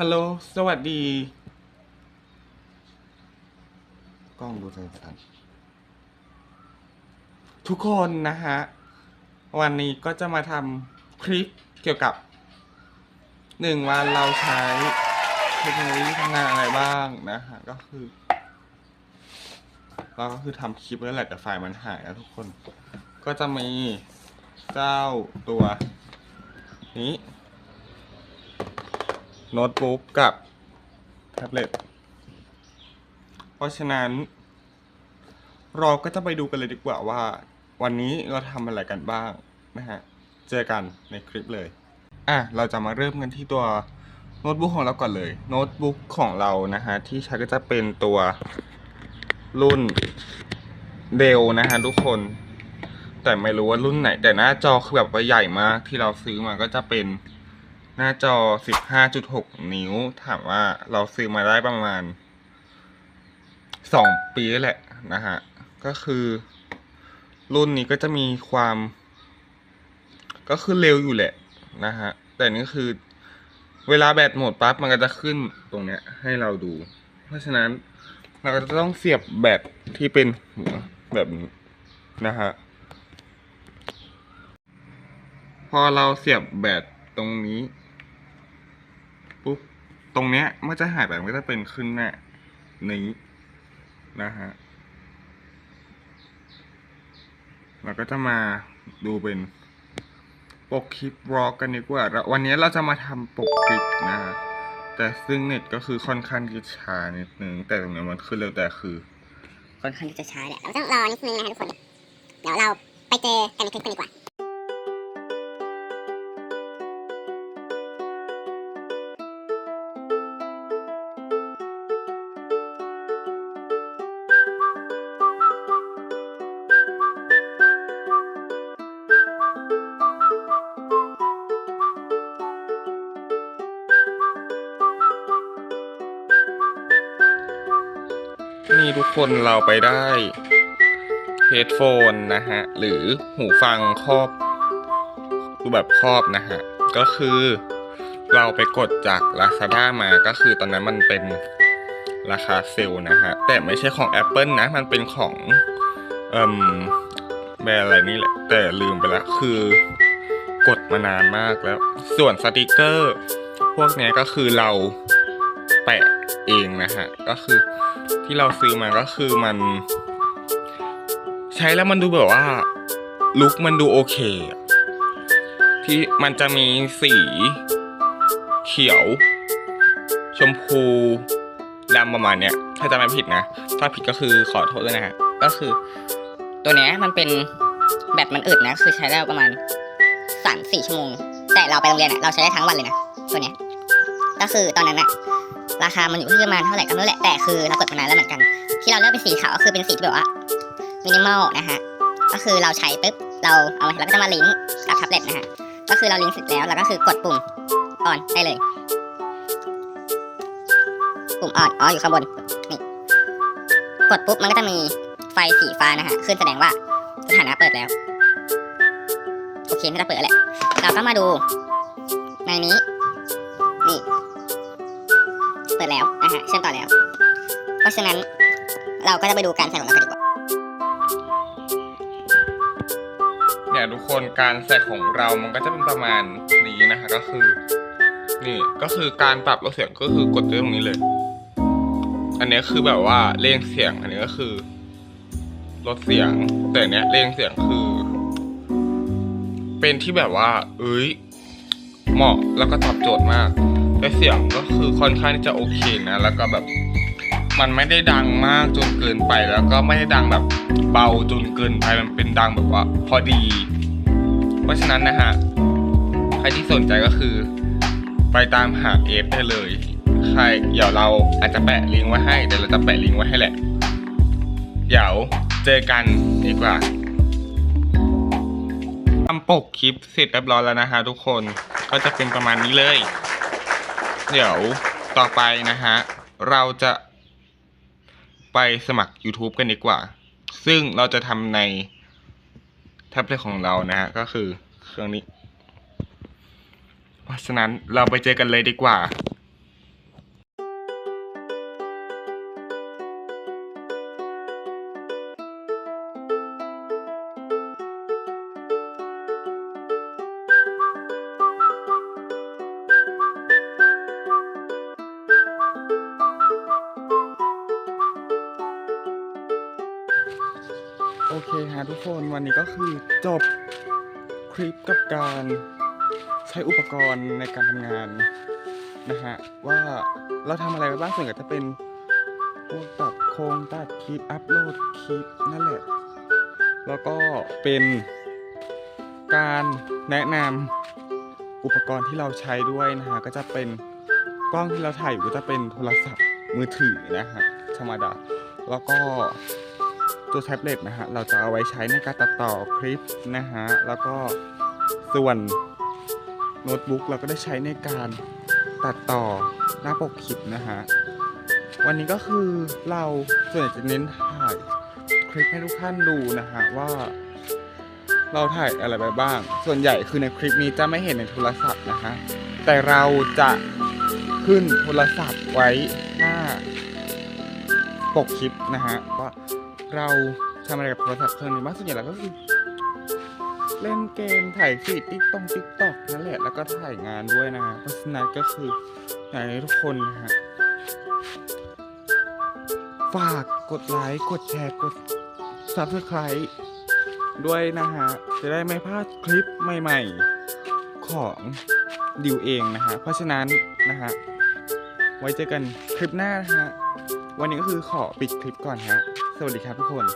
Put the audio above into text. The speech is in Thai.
ฮัลโหล สวัสดี กล้องดูสันๆทุกคนนะฮะ วันนี้ก็จะมาทำคลิปเกี่ยวกับหนึ่งวันเราใช้เทคโนโลยีทำงานอะไรบ้างนะฮะ ก็คือ เราก็คือทำคลิปแล้วแหละแต่ไฟล์มันหายนะทุกคน ก็จะมีเจ้าตัวนี้ โน้ตบุ๊กกับแท็บเล็ต เพราะฉะนั้น เราก็จะไปดูกันเลยดีกว่าว่า วันนี้เราทำอะไรกันบ้างนะฮะ เจอกันในคลิปเลย อะ เราจะมาเริ่มกันที่ตัวโน้ตบุ๊กของเราก่อนเลย โน้ตบุ๊กของเรานะฮะ ที่ใช้ก็จะเป็นตัวรุ่นเดลนะฮะทุกคน แต่ไม่รู้ว่ารุ่นไหน แต่หน้าจอคือแบบว่าใหญ่มากที่เราซื้อมาก็จะเป็น หน้าจอ 15.6 นิ้ว ถามว่าเราซื้อมาได้ประมาณ 2 ปีแหละนะฮะ ก็คือ รุ่นนี้ก็จะมีความ ก็คือเร็วอยู่แหละนะฮะ แต่นี่คือเวลาแบตหมดปั๊บมันก็จะขึ้นตรงเนี้ย ให้เราดู เพราะฉะนั้นเราก็จะต้องเสียบแบตที่เป็นหัวแบบนี้นะฮะ พอเราเสียบแบตตรงนี้ ปุ๊บ ตรงเนี้ยมันจะหายไปมันก็จะเป็นขึ้นหน้านี้นะฮะเราก็จะมาดูเป็นปกคลิปวอลกันดีกว่าเราวันนี้เราจะมาทำปกคลิปนะฮะแต่ซึ่งเน็ตก็คือค่อนข้างที่จะช้านิดนึงแต่ตรงเนี้ยมันขึ้นเร็วแต่คือ ค่อนข้างที่จะช้าแหละเราต้องรอนิดนึงนะคะทุกคน เดี๋ยวเราไปเจอกันในคลิปกันดีกว่า นี่ทุกคนเราไปได้เฮดโฟนนะฮะ หรือหูฟังครอบคือแบบครอบนะฮะ ก็คือเราไปกดจาก Lazada มาก็คือตอนนั้นมันเป็นราคาเซลล์นะฮะ แต่ไม่ใช่ของ Apple นะ มันเป็นของเอ่มแบรนด์อะไรนี่แหละ แต่ลืมไปละคือกดมานานมากแล้ว ส่วนสติกเกอร์ พวกนี้ก็คือเราแปะ เองนะฮะก็คือที่เราซื้อมาก็คือมัน ใช้แล้วมันดูแบบว่าลุคมันดูโอเค ที่มันจะมีสีเขียว ชมพูดำประมาณเนี้ยถ้าจะไม่ผิดนะ ถ้าผิดก็คือขอโทษด้วยนะฮะก็คือ ตัวเนี้ยมันเป็นแบตมันอึดนะ คือใช้ได้ประมาณสามสี่ชั่วโมง แต่เราไปโรงเรียนอะเราใช้ได้ทั้งวันเลยนะตัวเนี้ยก็คือตอนนั้นอะ ราคามันอยู่ที่ประมาณเท่าไหร่ก็ไม่รู้แหละแต่คือเรากดมานานแล้วเหมือนกัน ที่เราเลือกเป็นสีขาวก็คือเป็นสีที่แบบว่ามินิมอลนะฮะก็คือเราใช้ปุ๊บเราเอาเราก็จะมาลิงก์กับแท็บเล็ตนะฮะก็คือเราลิงก์เสร็จแล้วเราก็คือกดปุ่มออนได้เลย ปุ่มออนอ๋ออยู่ข้างบนนี่กดปุ๊บมันก็จะมีไฟสีฟ้านะฮะขึ้นแสดงว่าสถานะเปิดแล้ว โอเคไม่ได้เปิดแล้วแหละเราก็มาดูในนี้ ดแล้วนะฮะเชื่อมต่อแล้ว เพราะฉะนั้นเราก็จะไปดูการใส่ของเรากันดีกว่าเนี่ยทุกคนการแสกของเรามันก็จะเป็นประมาณนี้นะฮะก็คือ นี่ก็คือการปรับลดเสียงก็คือกดตรงนี้เลย อันนี้คือแบบว่าเร่งเสียง อันนี้ก็คือลดเสียง แต่อันเนี้ยเร่งเสียงคือ เป็นที่แบบว่า เอ้ยเหมาะแล้วก็ตอบโจทย์มาก แต่เสียงก็คือค่อนข้างที่จะโอเคนะ แล้วก็แบบมันไม่ได้ดังมากจนเกินไปแล้วก็ไม่ได้ดังแบบเบาจนเกินไปมันเป็นดังแบบว่าพอดี เพราะฉะนั้นนะฮะใครที่สนใจก็คือ ไปตามหาเอฟได้เลย ใครเดี๋ยวเราอาจจะแปะลิงก์ไว้ให้เดี๋ยวเราจะแปะลิงก์ไว้ให้แหละเดี๋ยวเจอกันดีกว่าทำปกคลิปเสร็จเรียบร้อยแล้วนะฮะทุกคนก็จะเป็นประมาณนี้เลย เดี๋ยวต่อไปนะฮะ เราจะไปสมัคร YouTube กันดีกว่า ซึ่งเราจะทำในแท็บเล็ตของเรานะฮะ ก็คือเครื่องนี้ เพราะฉะนั้นเราไปเจอกันเลยดีกว่า เคฮะทุกคนวันนี้ก็คือจบคลิปกับการใช้อุปกรณ์ในการทำงานนะฮะว่าเราทำอะไรไปบ้างส่วนใหญ่จะเป็นพวกตัดโครงตัดคลิปอัพโหลดคลิปนั่นแหละ แล้วก็เป็นการแนะนำอุปกรณ์ที่เราใช้ด้วยนะฮะก็จะเป็นกล้องที่เราถ่ายอยู่ก็จะเป็นโทรศัพท์มือถือนะฮะธรรมดาแล้วก็ ตัวแท็บเล็ตนะฮะเราจะเอาไว้ใช้ในการตัดต่อคลิปนะฮะแล้วก็ส่วนโน้ตบุ๊กเราก็ได้ใช้ในการตัดต่อหน้าปกคลิปนะฮะวันนี้ก็คือเราส่วนใหญ่จะเน้นถ่ายคลิปให้ทุกท่านดูนะฮะว่า เราถ่ายอะไรไปบ้าง ส่วนใหญ่คือในคลิปนี้จะไม่เห็นในโทรศัพท์นะฮะแต่เราจะขึ้นโทรศัพท์ไว้หน้าปกคลิปนะฮะว่า เราทำอะไรกับโทรศัพท์เครื่องนี้บ้างส่วนใหญ่แล้วก็คือเล่นเกมถ่ายฟีดติ๊กตงติ๊กตอกนั่นแหละแล้วก็ถ่ายงานด้วยนะฮะเพราะฉะนั้นก็คืออยากให้ทุกคนนะฮะฝากกดไลค์กดแชร์กด subscribe ด้วยนะฮะ จะได้ไม่พลาดคลิปใหม่ๆของดิวเองนะฮะ เพราะฉะนั้นนะฮะ ไว้เจอกันคลิปหน้านะฮะ วันนี้ก็คือขอปิดคลิปก่อนฮะ สวัสดีครับทุกคน